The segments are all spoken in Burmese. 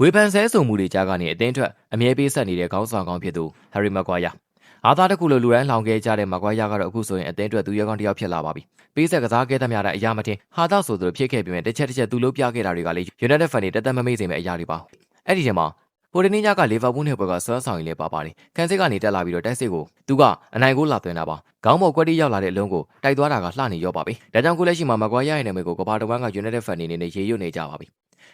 ဝေဖန်ဆဲဆိုမှုတွေကြားကနေအတင်းထွက်အမြဲပေးဆက်နေတဲ့ခေါင်းဆောင်ကောင်းဖြစ်သူဟယ်ရီမက်ကွာယာအားသားတစ်ခုလိုလူရန်လောင်ခဲ့ကြတဲ့မကွာယာကတော့အခုဆိုရင်အတင်းထွက်သူရဲကောင်းတစ်ယောက်ဖြစ်လာပါပြီပေးဆက်ကစားခဲ့သမျှတဲ့အရာမတင်ဟာတော့ဆိုသူဖြစ်ခဲ့ပြီးမြဲတစ်ချက်တစ်ချက်သူလုံးပြခဲ့တာတွေကလေ United fan တွေတက်တက်မမေ့စေမဲ့အရာတွေပါအဲ့ဒီထဲမှာပိုဒနီညကလီဗာပူးနဲ့ဘွဲကဆွမ်းဆောင်ရင်လည်းပါပါတယ်ခန်းစစ်ကနေတက်လာပြီးတော့တိုက်စစ်ကိုသူကအနိုင်ကိုလာသွင်းတာပါခေါင်းပေါ်ကွက်တိရောက်လာတဲ့အလုံးကိုတိုက်သွားတာကလှနေရောပါပြီဒါကြောင့်ခုလက်ရှိမှာမကွာယာရဲ့နာမည်ကိုကဘာတဝမ်းက United fan တွေအနေနဲ့ရေရွတ်နေကြပါပြီ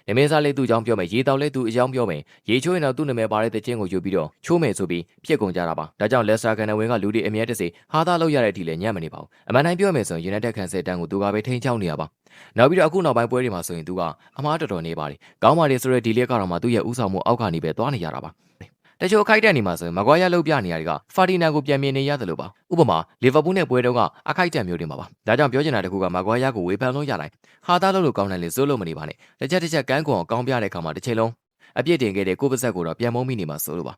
နမင်းစားလေးသူ့အကြောင်းပြောမယ်ရေတောက်လေးသူ့အကြောင်းပြောမယ်ရေချိုးရင်တော့သူ့နာမည်ပါတဲ့တခြင်းကိုယူပြီးတော့ချိုးမယ်ဆိုပြီးဖြစ်ကုန်ကြတာပါဒါကြောင့်လက်စတာကန်နဝင်ကလူတွေအမြဲတစေဟာသားလောက်ရတဲ့အထိလည်းညံ့မနေပါဘူးအမှန်တိုင်းပြောမယ်ဆိုရင် United ခံစစ်တန်းကိုသူကပဲထိန်းချောင်းနေရပါနောက်ပြီးတော့အခုနောက်ပိုင်းပွဲတွေမှာဆိုရင်သူကအမားတော်တော်နေပါတယ်ကောင်းပါတယ်ဆိုတဲ့ဒီလက်ကတော့မှသူ့ရဲ့ဥဆောင်မှုအောက်ကနေပဲသွားနေရတာပါ တချို့အခိုက်တက်နေမှာဆိုရင်မကွာရလုတ်ပြနေရတွေကဖာဒီနာကိုပြန်မြင်နေရတယ်လို့ပါဥပမာလီဗာပူးနဲ့ပွဲတုန်းကအခိုက်တက်မျိုးတွေမှာပါဒါကြောင့်ပြောချင်တာတခုကမကွာရကိုဝေဖန်လို့ရတိုင်းဟာသားလို့လို့ကောင်းတယ်လေစိုးလို့မနေပါနဲ့တစ်ချက်တစ်ချက်ကန်းကွန်အောင်ကောင်းပြတဲ့အခါမှာတစ်ချိန်လုံးအပြစ်တင်ခဲ့တဲ့ကိုပစက်ကိုတော့ပြန်မုန်းမိနေမှာစိုးလို့ပါ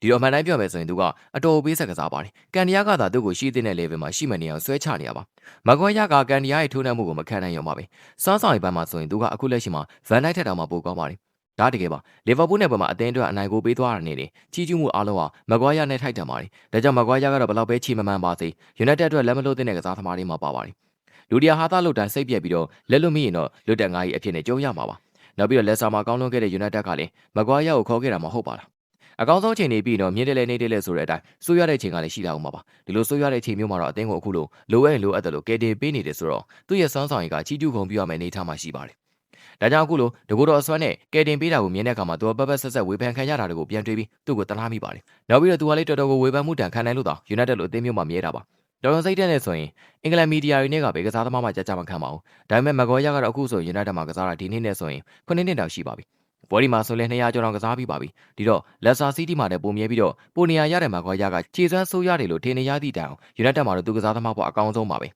ဒီတော့အမှန်တိုင်းပြောမယ်ဆိုရင်သူကအတော်ပေးဆက်ကစားပါတယ်ကန်ဒီယာကသာသူ့ကိုရှိတဲ့ level မှာရှိမှနေအောင်ဆွဲချနေရပါမကွာရကကန်ဒီယာရဲ့ထိုးနှက်မှုကိုမခံနိုင်ရုံပါပဲစွမ်းဆောင်ရပန်းမှာဆိုရင်သူကအခုလက်ရှိမှာဗန်နိုင်ထက်တောင်မှပိုကောင်းပါတယ် ဒါတကယ်ပါလီဗာပူးနဲ့ဘယ်မှာအသင်းအတွက်အနိုင်ကိုပေးသွားတာနေတယ်ကြီးကျူးမှုအားလုံးဟာမကွာရနဲ့ထိုက်တန်ပါတယ်ဒါကြောင့်မကွာရကတော့ဘယ်လောက်ပဲချီမမှန်ပါစေ United အတွက်လက်မလို့တဲ့ကစားသမားတွေမှာပါပါတယ်လူဒီယာဟာသားလုတ်တန်စိတ်ပြက်ပြီးတော့လက်လွတ်မိရင်တော့လွတ်တက်ငါးကြီးအဖြစ်နဲ့ကြုံရမှာပါနောက်ပြီးတော့လက်ဆာမှာကောင်းလွန်ခဲ့တဲ့ United ကလည်းမကွာရကိုခေါ်ခဲ့တာမဟုတ်ပါလားအကောင်းဆုံးချိန်နေပြီးတော့မြင်းတယ်လဲနေတယ်လဲဆိုတဲ့အတိုင်းစိုးရတဲ့ချိန်ကလည်းရှိတာအောင်ပါပါဒီလိုစိုးရတဲ့ချိန်မျိုးမှာတော့အသင်းကိုအခုလိုလိုအပ်လိုအပ်တယ်လို့ကယ်တင်ပေးနေတယ်ဆိုတော့သူ့ရဲ့စွမ်းဆောင်ရည်ကချီးကျူးကုန်ပြရမယ့်အနေအထားမှာရှိပါတယ် ဒါကြောင့်အခုလိုတကူတော်အစွမ်းနဲ့ကယ်တင်ပေးတာကိုမြင်တဲ့အခါမှာသူကပတ်ပတ်ဆက်ဆက်ဝေဖန်ခံရတာတွေကိုပြန်တွေးပြီးသူ့ကိုတလားမိပါတယ်နောက်ပြီးတော့သူကလေးတော်တော်ကိုဝေဖန်မှုတန်ခံနိုင်လို့တော့ United လို့အသင်းမျိုးမှာမြဲတာပါတော်တော်စိတ်တက်နေဆိုရင်အင်္ဂလန်မီဒီယာတွေနဲ့ကပဲကစားသမားမှကြကြမခံပါဘူးဒါပေမဲ့မဂေါ်ရကတော့အခုဆို United မှာကစားတာဒီနေ့နဲ့ဆိုရင်9နှစ်တောင်ရှိပါပြီဘော်ဒီမှာဆိုလဲ200ကျော်တောင်ကစားပြီးပါပြီဒီတော့လက်ဆာစီးတီးမှာလည်းပုံမြဲပြီးတော့ပိုနေရာရတဲ့မဂေါ်ရကခြေစွမ်းဆိုးရတယ်လို့ထင်နေရသည့်တိုင်အောင် United မှာတော့သူကစားသမားပေါ်အကောင်းဆုံးပါပဲ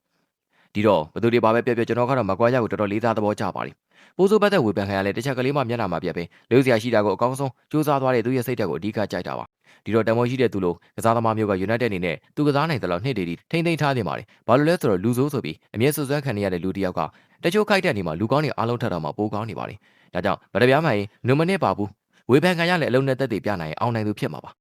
ဒီတော့ဘယ်သူတွေပါပဲပြပြကျွန်တော်ကတော့မကွာရကိုတော်တော်လေးစားသဘောကျပါတယ်ပိုးစိုးပတ်သက်ဝေဖန်ခံရလဲတစ်ချက်ကလေးမှမျက်နှာမှာပြက်ပဲလို့စရာရှိတာကိုအကောင်းဆုံးစူးစမ်းသွားတဲ့သူရဲ့စိတ်ဓာတ်ကိုအဓိကကြိုက်တာပါဒီတော့တမောရှိတဲ့သူလိုကစားသမားမျိုးက United အနေနဲ့သူကစားနိုင်တဲ့လောက်နှစ်တည်းထိမ့်သိမ့်ထားနေပါတယ်ဘာလို့လဲဆိုတော့လူဆိုးဆိုပြီးအမြဲဆွဆွမ်းခံနေရတဲ့လူတစ်ယောက်ကတချို့ခိုက်တဲ့နေမှာလူကောင်းတွေအားလုံးထက်တော့မှပိုကောင်းနေပါတယ်ဒါကြောင့်ဗဒပြားမှရင်နုမနစ်ပါဘူးဝေဖန်ခံရလဲအလုံးနဲ့တက်တည်ပြနိုင်အောင်နိုင်သူဖြစ်မှာပါ